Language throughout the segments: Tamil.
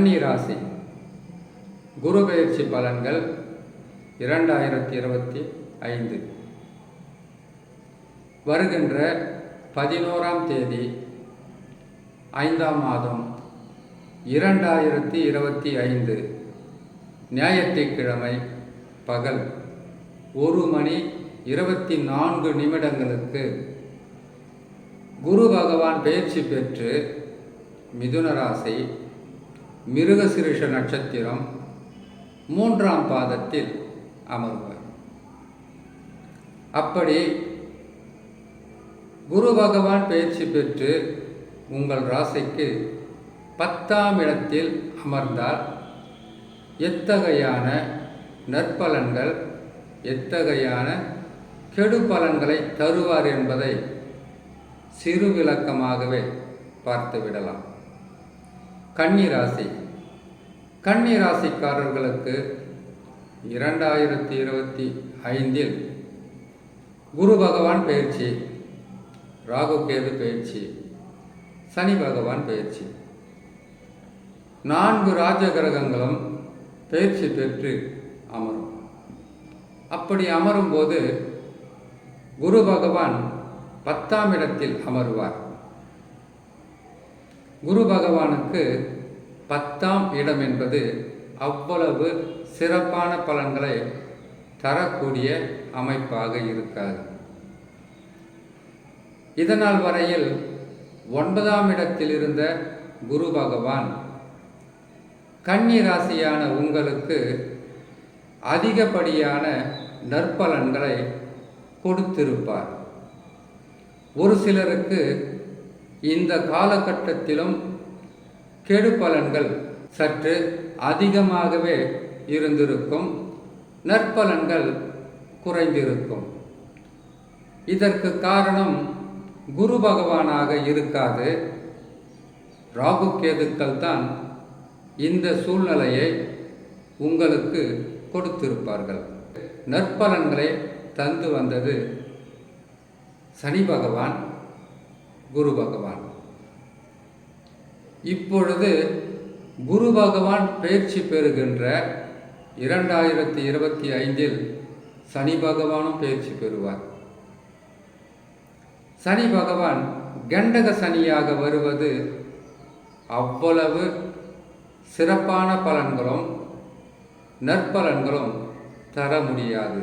கன்னி ராசி குரு பயிற்சி பலன்கள் இரண்டாயிரத்தி இருபத்தி ஐந்து. வருகின்ற பதினோராம் தேதி ஐந்தாம் மாதம் இரண்டாயிரத்தி இருபத்தி ஐந்து. ஞாயிற்றுக்கிழமை பகல் ஒரு மணி இருபத்தி நான்கு நிமிடங்களுக்கு குரு பகவான் பயிற்சி பெற்று மிதுன ராசி மிருகசிருஷ நட்சத்திரம் மூன்றாம் பாதத்தில் அமர்வார். அப்படி குரு பகவான் பயிற்சி பெற்று உங்கள் ராசிக்கு பத்தாம் இடத்தில் அமர்ந்தால் எத்தகையான நற்பலன்கள் எத்தகையான கெடு பலன்களை தருவார் என்பதை சிறு விளக்கமாகவே பார்த்துவிடலாம். கன்னிராசி. கன்னிராசிக்காரர்களுக்கு இரண்டாயிரத்தி இருபத்தி ஐந்தில் குரு பகவான் பயிற்சி ராகுகேது பயிற்சி சனி பகவான் பயிற்சி நான்கு ராஜ கிரகங்களும் பயிற்சி பெற்று அமரும். அப்படி அமரும்போது குரு பகவான் பத்தாம் இடத்தில் அமருவார். குரு பகவானுக்கு பத்தாம் இடம் என்பது அவ்வளவு சிறப்பான பலன்களை தரக்கூடிய அமைப்பாக இருக்காது. இதனால் வரையில் ஒன்பதாம் இடத்தில் இருந்த குரு பகவான் கன்னி ராசியான உங்களுக்கு அதிகப்படியான நற்பலன்களை கொடுத்திருப்பார். ஒரு சிலருக்கு இந்த காலகட்டத்திலும் கெடு பலன்கள் சற்று அதிகமாகவே இருந்திருக்கும். நற்பலன்கள் குறைந்திருக்கும். இதற்கு காரணம் குரு பகவானாக இருக்காது. ராகு கேதுக்கள் தான் இந்த சூழ்நிலையை உங்களுக்கு கொடுத்திருப்பார்கள். நற்பலன்களை தந்து வந்தது சனி பகவான். குரு பகவான். இப்பொழுது குரு பகவான் பயிற்சி பெறுகின்ற இரண்டாயிரத்தி இருபத்தி ஐந்தில் சனி பகவானும் பயிற்சி பெறுவார். சனி பகவான் கண்டக சனியாக வருவது அவ்வளவு சிறப்பான பலன்களும் நற்பலன்களும் தர முடியாது.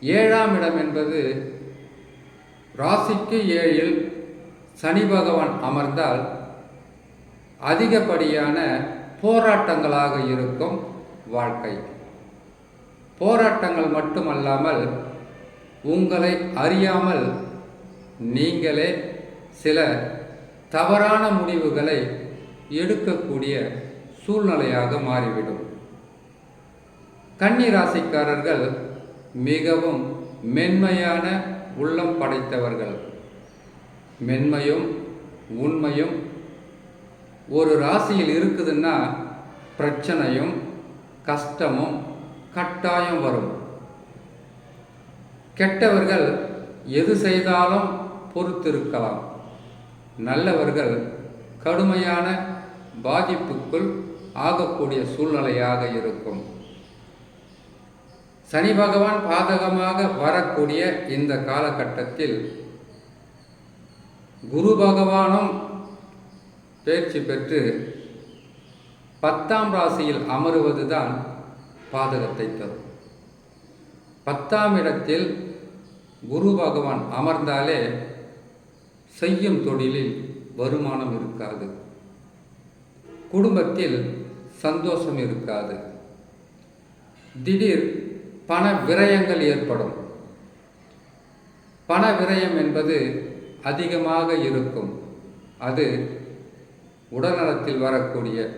ஏழாம் இடம் என்பது ராசிக்கு ஏழில் சனி பகவான் அமர்ந்தால் அதிகப்படியான போராட்டங்களாக இருக்கும் வாழ்க்கை. போராட்டங்கள் மட்டுமல்லாமல் உங்களை அறியாமல் நீங்களே சில தவறான முடிவுகளை எடுக்கக்கூடிய சூழ்நிலையாக மாறிவிடும். கன்னி ராசிக்காரர்கள் மிகவும் மென்மையான உள்ளம் படைத்தவர்கள். மென்மையும் உண்மையும் ஒரு ராசியில் இருக்குதுன்னா பிரச்சனையும் கஷ்டமும் கட்டாயம் வரும். கெட்டவர்கள் எது செய்தாலும் பொறுத்திருக்கலாம். நல்லவர்கள் கடுமையான பாதிப்புக்குள் ஆகக்கூடிய சூழ்நிலையாக இருக்கும். சனி பகவான் பாதகமாக வரக்கூடிய இந்த காலகட்டத்தில் குரு பகவானும் பயிற்சி பெற்று பத்தாம் ராசியில் அமருவதுதான் பாதகத்தை தரும். பத்தாம் இடத்தில் குரு பகவான் அமர்ந்தாலே செய்யும் தொழிலில் வருமானம் இருக்காது. குடும்பத்தில் சந்தோஷம் இருக்காது. திடீர் பண விரயங்கள் ஏற்படும். பண விரயம் என்பது அதிகமாக இருக்கும். அது உடல்நலத்தில் வரக்கூடிய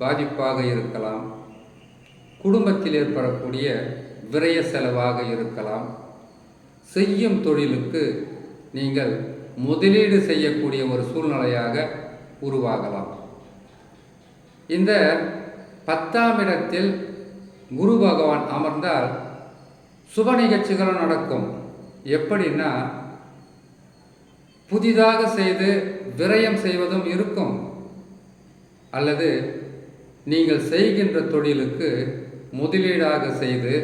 பாதிப்பாக இருக்கலாம். குடும்பத்தில் ஏற்படக்கூடிய விரய செலவாக இருக்கலாம். செய்யும் தொழிலுக்கு நீங்கள் முதலீடு செய்யக்கூடிய ஒரு சூழ்நிலையாக உருவாகலாம். இந்த பத்தாம் இடத்தில் குரு பகவான் அமர்ந்தால் சுப நிகழ்ச்சிகளும் நடக்கும். எப்படின்னா புதிதாக செய்து விரயம் செய்வதும் இருக்கும். அல்லது நீங்கள் செய்கின்ற தொழிலுக்கு முதலீடாக செய்து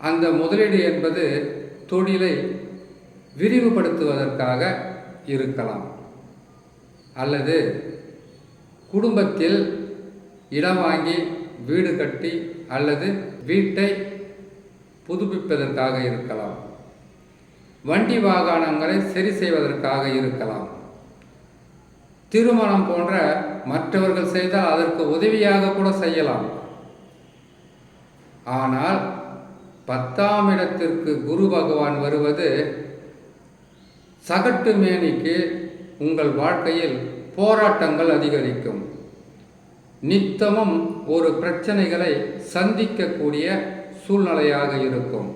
அந்த முதலீடு என்பது தொழிலை விரிவுபடுத்துவதற்காக இருக்கலாம். அல்லது குடும்பத்தில் இடம் வாங்கி வீடு கட்டி அல்லது வீட்டை புதுப்பிப்பதற்காக இருக்கலாம். வண்டி வாகனங்களை சரி செய்வதற்காக இருக்கலாம். திருமணம் போன்ற மற்றவர்கள் செய்தால் அதற்கு உதவியாக கூட செய்யலாம். ஆனால் பத்தாம் இடத்திற்கு குரு பகவான் வருவது சகட்டு மேனிக்கு உங்கள் வாழ்க்கையில் போராட்டங்கள் அதிகரிக்கும். நித்தமும் ஒரு பிரச்சனைகளை சந்திக்கக்கூடிய சூழ்நிலையாக இருக்கும்.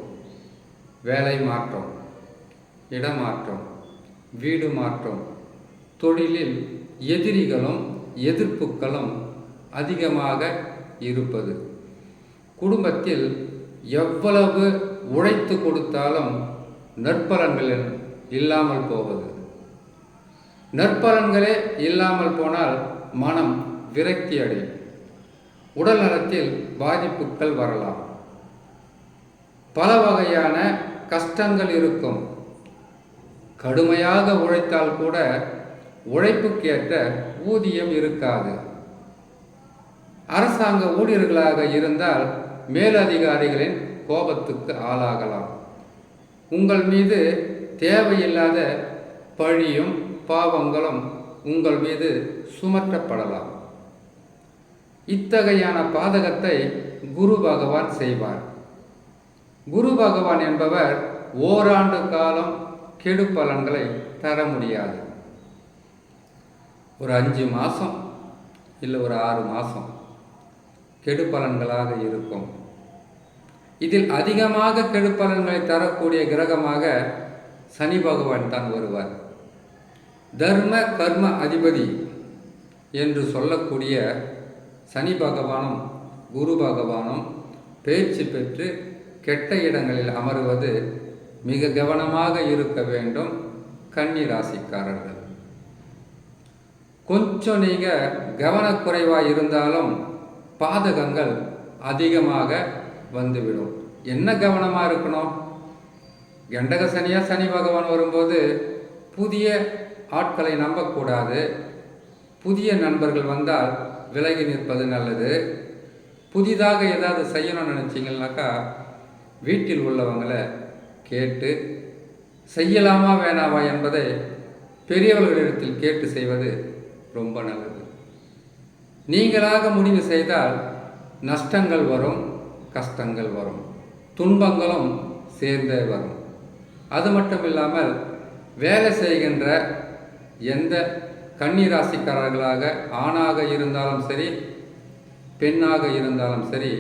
வேலை மாற்றம் இடமாற்றம் வீடு மாற்றம் தொழிலில் எதிரிகளும் எதிர்ப்புகளும் அதிகமாக இருப்பது. குடும்பத்தில் எவ்வளவு உழைத்து கொடுத்தாலும் நற்பலன்கள் இல்லாமல் போவது. நற்பலன்களே இல்லாமல் போனால் மனம் விரக்தி அடையும். உடல் நலத்தில் பாதிப்புகள் வரலாம். பல வகையான கஷ்டங்கள் இருக்கும். கடுமையாக உழைத்தால் கூட உழைப்புக்கேற்ற ஊதியம் இருக்காது. அரசாங்க ஊழியர்களாக இருந்தால் மேலதிகாரிகளின் கோபத்துக்கு ஆளாகலாம். உங்கள் மீது தேவையில்லாத பழியும் பாவங்களும் உங்கள் மீது சுமற்றப்படலாம் இத்தகையான பாதகத்தை குரு பகவான் செய்வார். குரு பகவான் என்பவர் ஓராண்டு காலம் கெடு பலன்களை தர முடியாது. ஒரு அஞ்சு மாதம் இல்லை ஒரு ஆறு மாதம் கெடு பலன்களாக இருக்கும். இதில் அதிகமாக கெடு பலன்களை தரக்கூடிய கிரகமாக சனி பகவான் தான் வருவார். தர்ம கர்ம அதிபதி என்று சொல்லக்கூடிய சனி பகவானும் குரு பகவானும் பேச்சு பெற்று கெட்ட இடங்களில் அமருவது மிக கவனமாக இருக்க வேண்டும் கன்னி ராசிக்காரர்கள் கொஞ்சம் நீங்கள் கவனக்குறைவாக இருந்தாலும் பாதகங்கள் அதிகமாக வந்துவிடும். என்ன கவனமாக இருக்கணும்? கண்டக சனியா சனி பகவான் வரும்போது புதிய ஆட்களை நம்பக்கூடாது. புதிய நண்பர்கள் வந்தால் விலகி நிற்பது நல்லது. புதிதாக ஏதாவது செய்யணும்னு நினச்சிங்கனாக்கா வீட்டில் உள்ளவங்களை கேட்டு செய்யலாமா வேணாமா? என்பதை பெரியவர்களிடத்தில் கேட்டு செய்வது ரொம்ப நல்லது. நீங்களாக முடிவு செய்தால் நஷ்டங்கள் வரும் கஷ்டங்கள் வரும். துன்பங்களும் சேர்ந்தே வரும். அது மட்டும் இல்லாமல் வேலை செய்கின்ற எந்த கன்னிராசிக்காரர்களாக ஆணாக இருந்தாலும் சரி பெண்ணாக இருந்தாலும் சரி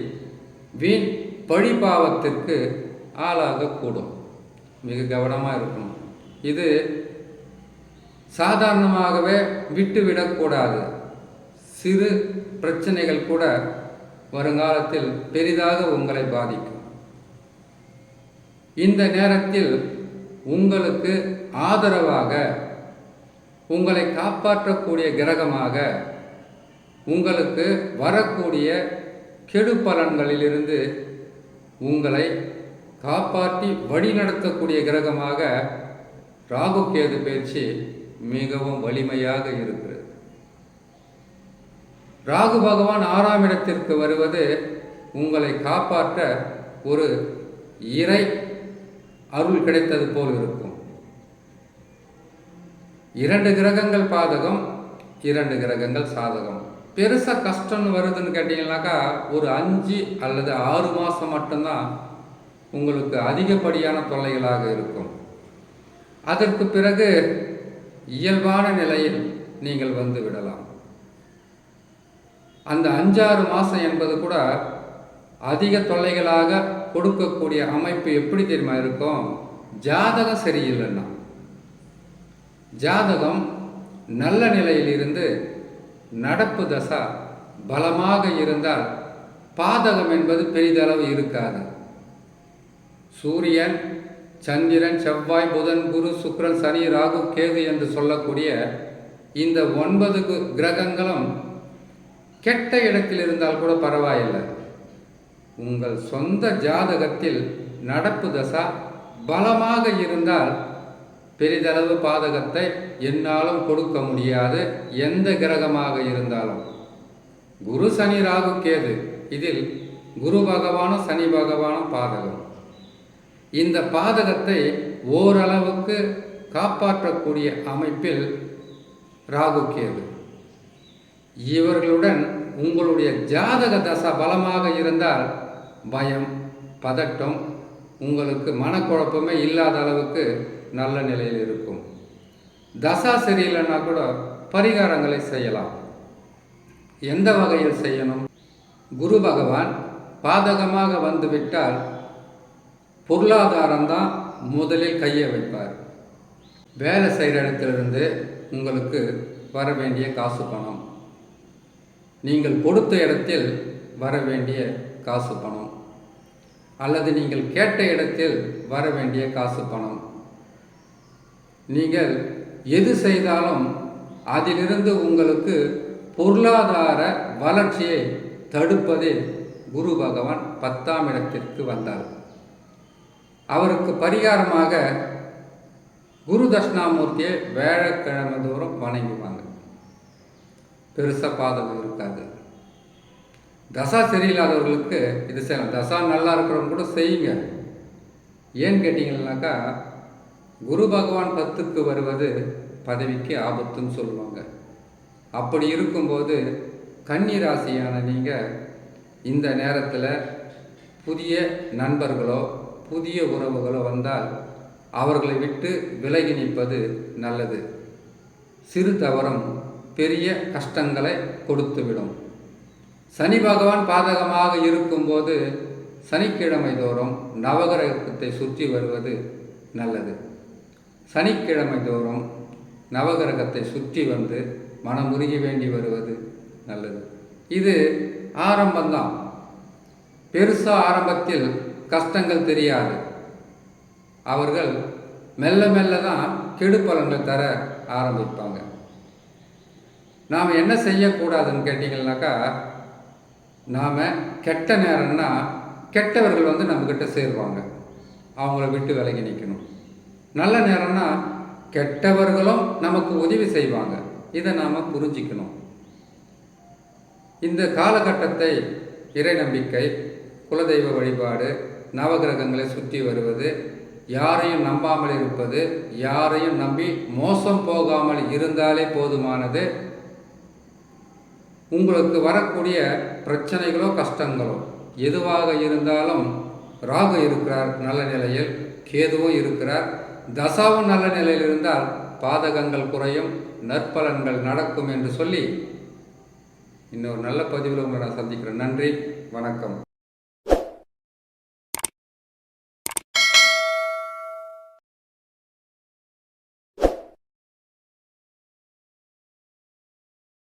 வீண் பழிபாவத்திற்கு ஆளாகக்கூடும். மிக கவனமாக இருக்கணும். இது சாதாரணமாகவே விட்டுவிடக்கூடாது. சிறு பிரச்சனைகள் கூட வருங்காலத்தில் பெரிதாக உங்களை பாதிக்கும். இந்த நேரத்தில் உங்களுக்கு ஆதரவாக உங்களை காப்பாற்றக்கூடிய கிரகமாக உங்களுக்கு வரக்கூடிய கெடு பலன்களிலிருந்து உங்களை காப்பாற்றி வழிநடத்தக்கூடிய கிரகமாக ராகு கேது பயிற்சி மிகவும் வலிமையாக இருக்கிறது. ராகு பகவான் ஆறாம் இடத்திற்கு வருவது உங்களை காப்பாற்ற ஒரு இறை அருள் கிடைத்தது போல் இருக்கும். இரண்டு கிரகங்கள் பாதகம் இரண்டு கிரகங்கள் சாதகம். பெருசாக கஷ்டம்னு வருதுன்னு கேட்டிங்கனாக்கா ஒரு அஞ்சு அல்லது ஆறு மாதம் மட்டும்தான் உங்களுக்கு அதிகப்படியான தொல்லைகளாக இருக்கும். அதற்கு பிறகு இயல்பான நிலையில் நீங்கள் வந்து விடலாம். அந்த அஞ்சாறு மாதம் என்பது கூட அதிக தொல்லைகளாக கொடுக்கக்கூடிய அமைப்பு எப்படி தெரியுமா இருக்கும்? ஜாதகம் சரியில்லைன்னா. ஜாதகம் நல்ல நிலையில் இருந்து நடப்பு தசா பலமாக இருந்தால் பாதகம் என்பது பெரிதளவு இருக்காது. சூரியன் சந்திரன் செவ்வாய் புதன் குரு சுக்ரன் சனி ராகு கேது என்று சொல்லக்கூடிய இந்த ஒன்பது கு- கிரகங்களும் கெட்ட இடத்தில் இருந்தால் கூட பரவாயில்லை. உங்கள் சொந்த ஜாதகத்தில் நடப்பு தசா பலமாக இருந்தால் பெரிதளவு பாதகத்தை என்னாலும் கொடுக்க முடியாது. எந்த கிரகமாக இருந்தாலும். குரு சனி ராகு கேது. இதில் குரு பகவானும் சனி பகவானும் பாதகம். இந்த பாதகத்தை ஓரளவுக்கு காப்பாற்றக்கூடிய அமைப்பில் ராகு கேது. இவர்களுடன் உங்களுடைய ஜாதக தசை பலமாக இருந்தால் பயம் பதட்டம் உங்களுக்கு மனக்குழப்பமே இல்லாத அளவுக்கு நல்ல நிலையில் இருக்கும். தசா சரியில்லைன்னா கூட பரிகாரங்களை செய்யலாம். எந்த வகையில் செய்யணும்? குரு பகவான் பாதகமாக வந்துவிட்டால் பொருளாதாரம் தான் முதலில் கையை வைப்பார். வேலை செய்கிற இடத்திலிருந்து உங்களுக்கு வர வேண்டிய காசு பணம். நீங்கள் கொடுத்த இடத்தில் வர வேண்டிய காசு பணம். அல்லது நீங்கள் கேட்ட இடத்தில் வர வேண்டிய காசு பணம். நீங்கள் எது செய்தாலும் அதிலிருந்து உங்களுக்கு பொருளாதார வளர்ச்சியை தடுப்பதே குரு பகவான் பத்தாம் இடத்திற்கு வந்தார். அவருக்கு பரிகாரமாக குரு தட்சிணாமூர்த்தியை வேழக்கிழமை தோறும் வணங்குவாங்க. பெருசாக பாதகம் இருக்காது. தசா சரியில்லாதவர்களுக்கு இது செய்யலாம். தசா நல்லா இருக்கிறவங்க கூட செய்யுங்க. ஏன்னு கேட்டிங்கன்னாக்கா குரு பகவான் பத்துக்கு வருவது பதவிக்கு ஆபத்துன்னு சொல்லுவாங்க. அப்படி இருக்கும்போது கன்னி ராசியான நீங்கள் இந்த நேரத்தில் புதிய நண்பர்களோ புதிய உறவுகளோ வந்தால் அவர்களை விட்டு விலகி நிற்பது நல்லது. சிறு தவறும் பெரிய கஷ்டங்களை கொடுத்துவிடும். சனி பகவான் பாதகமாக இருக்கும்போது சனிக்கிழமை தோறும் நவகிரகத்தை சுற்றி வருவது நல்லது. சனிக்கிழமை தோறும் நவகிரகத்தை சுற்றி வந்து மனமுருகி வேண்டி வருவது நல்லது. இது ஆரம்பம்தான். பெருசாக ஆரம்பத்தில் கஷ்டங்கள் தெரியாது. அவர்கள் மெல்ல மெல்ல தான் கெடுப்பலன்கள் தர ஆரம்பிப்பாங்க. நாம் என்ன செய்யக்கூடாதுன்னு கேட்டிங்கன்னாக்கா நாம் கெட்ட நேரம்னா கெட்டவர்கள் வந்து நம்மக்கிட்ட சேருவாங்க. அவங்கள விட்டு விலகி நிற்கணும் நல்ல நேரம்னா கெட்டவர்களும் நமக்கு உதவி செய்வாங்க. இதை நாம் புரிஞ்சிக்கணும். இந்த காலகட்டத்தை இறை நம்பிக்கை குலதெய்வ வழிபாடு நவகிரகங்களை சுற்றி வருவது யாரையும் நம்பாமல் இருப்பது யாரையும் நம்பி மோசம் போகாமல் இருந்தாலே போதுமானது. உங்களுக்கு வரக்கூடிய பிரச்சனைகளோ கஷ்டங்களோ எதுவாக இருந்தாலும் ராகு இருக்கிறார் நல்ல நிலையில் கேதுவும் இருக்கிறார். தசாவும் நல்ல நிலையில் இருந்தால் பாதகங்கள் குறையும் நற்பலன்கள் நடக்கும் என்று சொல்லி இன்னொரு நல்ல பதிவில் உங்களை நான் சந்திக்கிறேன். நன்றி வணக்கம்.